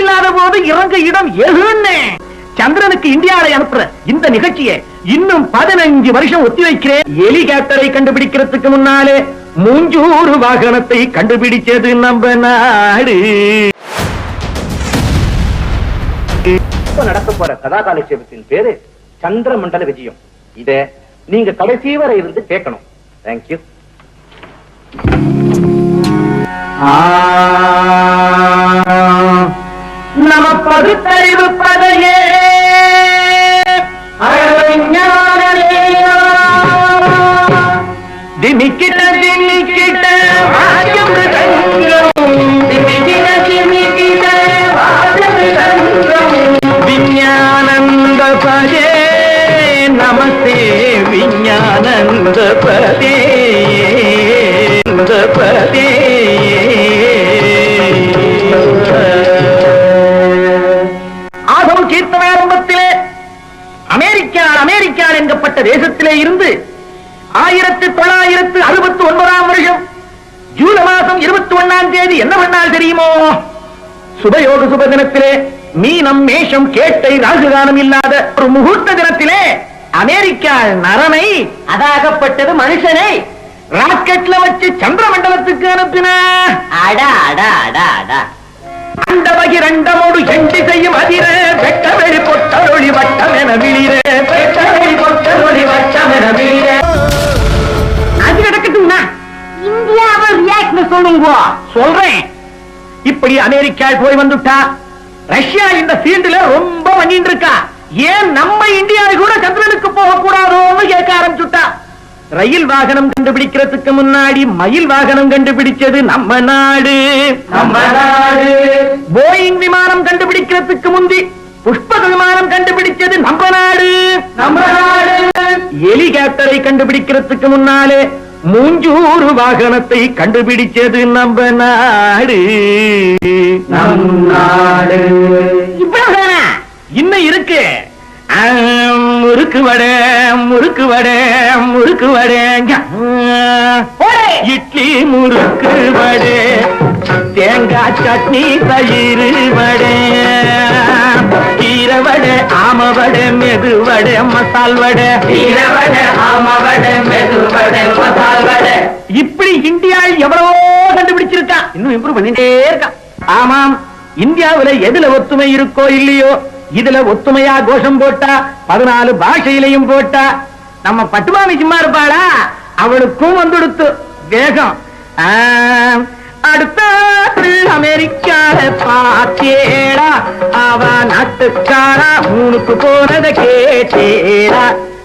இல்லாத போது இறங்க இடம் எதுன்னு. சந்திரனுக்கு இந்தியாவை அனுப்புற இந்த நிகழ்ச்சியை இன்னும் பதினஞ்சு வருஷம் ஒத்தி வைக்கிறேன் ஹெலிகாப்டரை கண்டுபிடிக்கிறதுக்கு முன்னாலே மூஞ்சூறு வாகனத்தை கண்டுபிடிச்சது நம்ம நாடு. இப்ப நடக்க போற கதாகாலட்சேபத்தின் பேரு சந்திர மண்டல விஜயம். இத நீங்க கடைசி வரை இருந்து கேட்கணும். தேங்க்யூ நம பகுத்தறிவு பதையே திமிக்கிட்ட திமிக்கிட்ட வாஜம் ரங்கம் திமிக்கிட்ட திமிக்கிட்ட விஞ்ஞானந்த பதே. நமஸ்தே விஞ்ஞானந்த பதே. இருபத்தி தேதி என்ன பண்ணால் தெரியுமோ? சுபயோக சுப தினத்திலே மீனம் மேஷம் கேட்டை ராகுகானம் இல்லாத ஒரு முகூர்த்த தினத்திலே அமெரிக்கா நரனை அதாகப்பட்டது மனுஷனை ராக்கெட்ல வச்சு சந்திர மண்டலத்துக்கு அனுப்பின. அடா அடா அடா அடா. அந்த பகிரண்டமோடு எண்டி செய்யும் அதிர வெட்டவெளி பொட்டொழி என விழிர வெட்டவெளி பொட்டொழி என விழிர. ரியாக்ட் சொல்லுங்க. சொல்றேன். இப்படி அமெரிக்கா போய் வந்துட்டா ரஷ்யா இந்த ஃபீல்டுல ரொம்ப பண்ணிட்டு இருக்கா ஏன் நம்ம இந்தியாவை கூட சந்திரனுக்கு போக கூடாதோன்னு கேட்க ஆரம்பிச்சுட்டா. ரயில் வாகனம் கண்டுபிடிக்கிறதுக்கு முன்னாடி மயில் வாகனம் கண்டுபிடிச்சது நம்ம நாடு. நம்ம நாடு. போயிங் விமானம் கண்டுபிடிக்கிறதுக்கு முந்தி புஷ்பக விமானம் கண்டுபிடிச்சது நம்ம நாடு. நம்ம நாடு. ஹெலிகாப்டரை கண்டுபிடிக்கிறதுக்கு முன்னாலே மூஞ்சூறு வாகனத்தை கண்டுபிடிச்சது நம்ம நாடு. இன்னும் இருக்கு. முறுக்கு வடை முறுக்கு வடை முறுக்கு வடைங்க இட்லி முறுக்கு வடை. தேங்காய் சட்னி தயிர் வடை. கீரை வடை ஆம வடை மெது வடை மசால் வடை கீரை வடை ஆம வடை மெது வடை மசால் வடை இப்படி இந்தியா எவ்வளவோ கண்டுபிடிச்சிருக்கா. இன்னும் இம்ப்ரூவ் பண்ணிட்டே இருக்கா. ஆமாம் இந்தியாவில எதுல ஒத்துமை இருக்கோ இல்லையோ இதுல ஒத்துமையா கோஷம் போட்டா பதினாலு பாஷையிலையும் போட்டா. நம்ம பட்டுமாமி சும்மா இருப்பாளா? அவளுக்கும் வந்துடுத்து. வேகம். அடுத்த அமெரிக்கால பாத்தேடா அவ நாட்டுக்காரா உனக்கு போனத கேட்டேடா.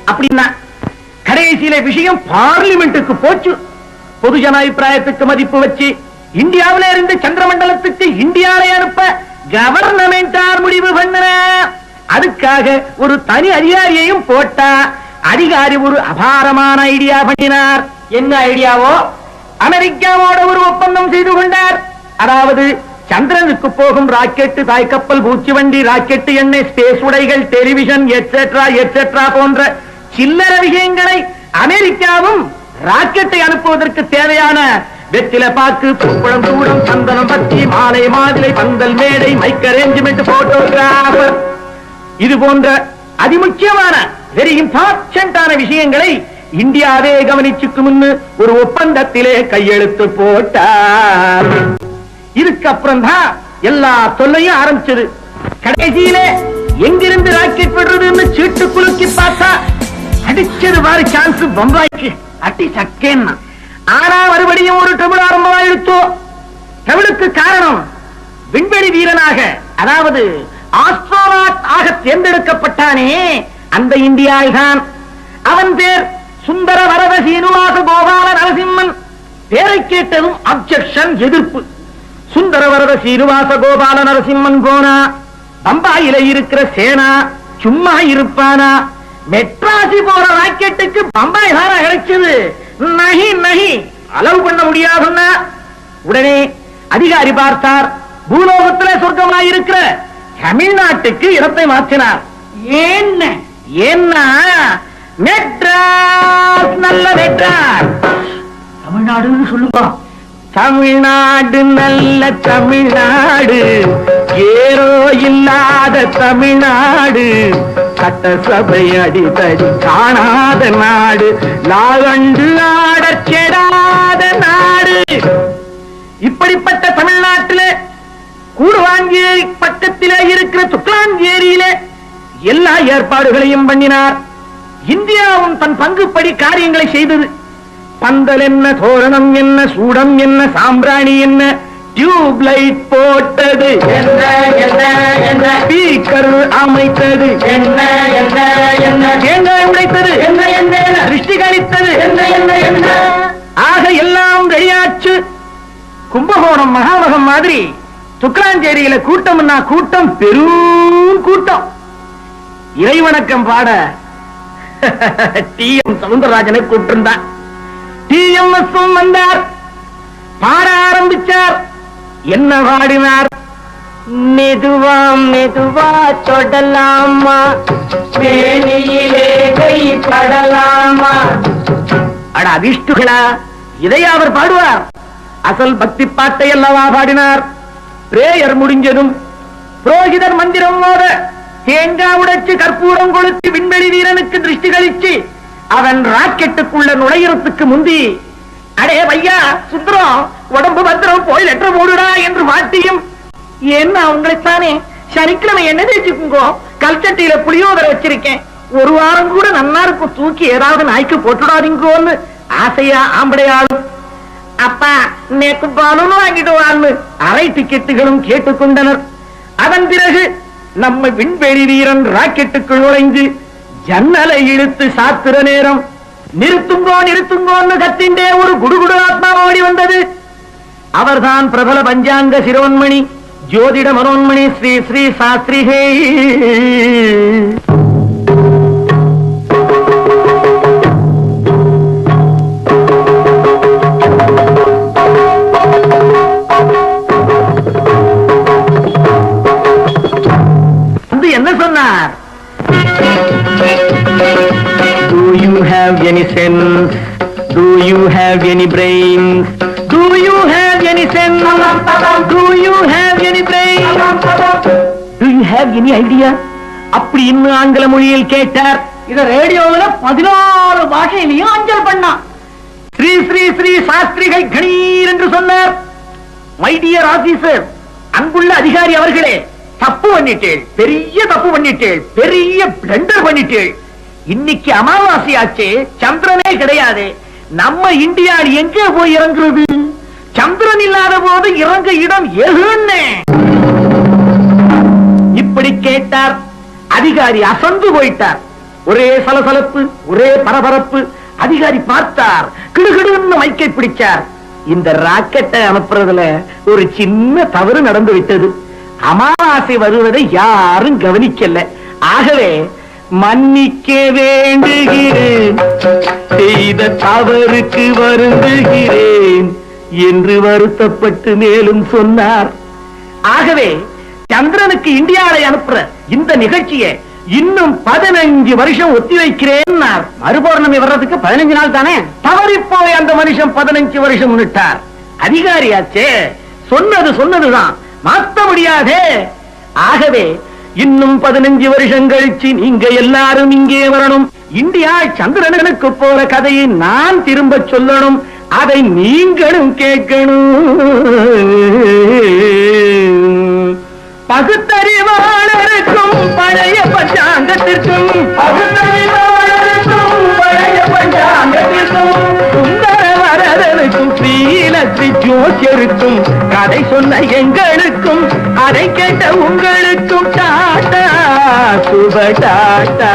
அப்படின்னா கடைசியில விஷயம் பார்லிமெண்ட்டுக்கு போச்சு. பொது அபிப்பிராயத்துக்கு மதிப்பு வச்சு இந்தியாவில இருந்து சந்திரமண்டலத்துக்கு இந்தியாவை அனுப்ப கவர்னமெண்டார் முடிவு பண்ணன. அதுக்காக ஒரு தனி அதிகாரியையும் போட்டா அதிகாரி ஒரு அபாரமான ஐடியா பண்ணினார். என்ன ஐடியாவோ? அமெரிக்காவோட ஒரு ஒப்பந்தம் செய்து கொண்டார். அதாவது சந்திரனுக்கு போகும் ராக்கெட்டு தாய்க்கப்பல் பூச்சி வண்டி ராக்கெட்டு எண்ணெய் ஸ்பேஸ் உடைகள் டெலிவிஷன் எட்ஸெட்ரா எட்ஸெட்ரா போன்ற சில்லற விஷயங்களை அமெரிக்காவும் ராக்கெட்டை அனுப்புவதற்கு தேவையான வெற்றில பாக்கு பூப்பழம் தூடம் சந்தனம் பத்தி மாலை மாதுளை பந்தல் மேடை மைக் அரேஞ்ச்மெண்ட் போட்டோகிராஃபர் இது போன்ற அதிமுக்கியமான வெரி இம்பார்ட்டன்டான விஷயங்களை இந்தியாவே கவனிச்சுக்கு முன்னு ஒரு ஒப்பந்தத்திலே கையெழுத்து போட்டார். இதுக்கப்புறம் தான் எல்லா தொல்லையும் ஆரம்பிச்சது. கடைசியிலே எங்கிருந்து ராக்கெட் விடுறதுன்னு சீட்டு குலுக்கி பார்த்தா அடிச்சது வாரி சான்ஸ் பம்பாய்க்கு. அடி சக்கேன்னா. ஆனா மறுபடியும் ஒரு தமிழ் ஆரம்பமாயிடுத்தோ தமிழுக்கு காரணம் விண்வெளி வீரனாக அதாவது ஆஸ்ட்ரோனாட் ஆக தேர்ந்தெடுக்கப்பட்டானே அந்த இந்தியாவில் தான் அவன் பேர் சுந்தர வரத சீனிவாச கோபால நரசிம்மன். பேரை கேட்டதும் அப்செக்ஷன் எதிர்ப்பு. சுந்தர வரத சீனிவாச கோபால நரசிம்மன் போனா பம்பாயில இருக்கிற சேனா சும்மா இருப்பானா? மெட்ராசி போற ராக்கெட்டுக்கு பம்பாய் தானே கிடைச்சது? நகி நகி. அளவு பண்ண முடியாதுன்னா? உடனே அதிகாரி பார்த்தார் பூலோகத்துல சொர்க்கமா இருக்கிற தமிழ்நாட்டுக்கு இடத்தை மாற்றினார். என்ன? ஏன்னா மெட்ராஸ் நல்ல மெட்ராஸ். தமிழ்நாடுன்னு சொல்லுங்க. தமிழ்நாடு நல்ல தமிழ்நாடு. ஏரோ இல்லாத தமிழ்நாடு. சட்டசபை அடித்தடி காணாத நாடு. லாகண்டு ஆடச் செடாத நாடு. இப்படிப்பட்ட தமிழ்நாட்டிலே கூடுவாங்கிய பக்கத்திலே இருக்கிற துக்லாஞ்சேரியிலே எல்லா ஏற்பாடுகளையும் பண்ணினார். இந்தியாவும் தன் பங்குப்படி காரியங்களை செய்தது. பந்தல் என்ன தோரணம் என்ன சூடம் என்ன சாம்பிராணி என்ன டியூப் லைட் போட்டது. என்ன என்ன என்ன. ஸ்பீக்கர் அமைத்தது. என்ன என்ன உடைத்தது. என்ன என்ன என்ன. திருஷ்டி என்ன ஆக எல்லாம் ரெடியாச்சு. கும்பகோணம் மகாமகம் மாதிரி துக்ராஞ்சேரியில கூட்டம்னா கூட்டம் பெரும் கூட்டம். இறைவணக்கம் பாட டி எம் சவுந்தரராஜனை கூப்பிட்டிருந்தான். டி வந்தார். பாட ஆரம்பிச்சார். என்ன பாடினார்? மெதுவா மெதுவா தொடலாமா? மேனியிலே கை படலாமா? அட அதிர்ஷ்டுகளா இதை அவர் பாடுவார்? அசல் பக்தி பாட்டை அல்லவா பாடினார்? பிரேயர் முடிஞ்சதும் புரோகிதர் மந்திரம் மோத தேங்காய் உடைச்சு கற்பூரம் கொளுத்தி விண்வெளி வீரனுக்கு திருஷ்டி கழிச்சு அவன் ராக்கெட்டுக்குள்ள நுழையறதுக்கு முந்தி அடே பையா சுந்தரம் உடம்பு பத்திரம் போய் லெட்டர் போடுடா என்று வாட்டியும் என்ன உங்களைத்தானே சனிக்கிழமை என்ன தேய்ச்சிக்குங்கோ? கல்ச்சட்டியில புளியோதரை வச்சிருக்கேன். ஒரு வாரம் கூட நன்னா இருக்கும் தூக்கி ஏதாவது நாய்க்கு போட்டுடாதீங்கோன்னு ஆசையா ஆம்படையாளும். அப்பா நேக்கு பாலும் வாங்கிட்டு அரை டிக்கெட்டுகளும் கேட்டுக்கொண்டனர். அதன் பிறகு நம்ம விண்வெளி வீரன் ராக்கெட்டுக்குள் நுழைஞ்சு ஜன்னலை இழுத்து சாத்திர நேரம். நிறுத்துங்கோ நிறுத்துங்கோன்னு கத்திண்டே ஒரு குடுகுடு ஆத்மா ஓடி வந்தது. அவர்தான் பிரபல பஞ்சாங்க சிரோன்மணி ஜோதிட Manonmani Sri Sri சாஸ்திரிகே you have any brains? Do you have any sense? Do you have any brains? Do you have any idea? அப்படி இன்னும் ஆங்கில மொழியில் கேட்டார் இத ரேடியோவுல பதினாறு பாஷையிலையும் அஞ்சல் பண்ணான் ஸ்ரீ ஸ்ரீ ஸ்ரீ சாஸ்திரிகள் கணீர் என்று சொன்னார் மைடியர் ஆபீசர் அங்குள்ள அதிகாரி அவர்களே தப்பு பண்ணிட்டேள் பெரிய தப்பு பண்ணிட்டேள் பெரிய பிளண்டர் பண்ணிட்டேள் இன்னைக்கு அமாவாசை ஆச்சு சந்திரனே கிடையாது நம்ம இந்தியா எங்கே போய் இறங்குறது? சந்திரன் இல்லாத போது இறங்க இடம் எதுன்னு? இப்படி கேட்டார். அதிகாரி அசந்து போயிட்டார். ஒரே சலசலப்பு ஒரே பரபரப்பு. அதிகாரி பார்த்தார். கிடுகிடுன்னு மைக்கை பிடிச்சார். இந்த ராக்கெட்டை அனுப்புறதுல ஒரு சின்ன தவறு நடந்து விட்டது அமாவாசை வருவதை யாரும் கவனிக்கல. ஆகவே மன்னிக்க வேண்டுகிறேன். செய்த தவறுக்கு வருந்துகிறேன் என்று வருத்தப்பட்டு மேலும் சொன்னார். ஆகவே சந்திரனுக்கு இந்தியாவை அனுப்புற இந்த நிகழ்ச்சியை இன்னும் பதினஞ்சு வருஷம் ஒத்தி வைக்கிறேன் மறுபௌர்ணமி வர்றதுக்கு பதினஞ்சு நாள் தானே? தவறி போய் அந்த மனுஷன் பதினஞ்சு வருஷம் முன்னிட்டார். அதிகாரியாச்சே சொன்னது சொன்னதுதான். மாத்த முடியாதே ஆகவே இன்னும் பதினஞ்சு வருஷம் கழிச்சு நீங்க எல்லாரும் இங்கே வரணும். இந்தியா சந்திரனுக்கு போற கதையை நான் திரும்ப சொல்லணும். அதை நீங்களும் கேட்கணும். பகுத்தறிவாளருக்கும் பழைய பஞ்சாங்கத்திற்கும். பகுத்தறிவாளருக்கும் பழைய பஞ்சாங்கத்திற்கும். பற்றி ஜோஸ் இருக்கும் கதை சொன்ன எங்களுக்கும் அதை கேட்ட உங்களுக்கும் டாட்டா சுப டாட்டா.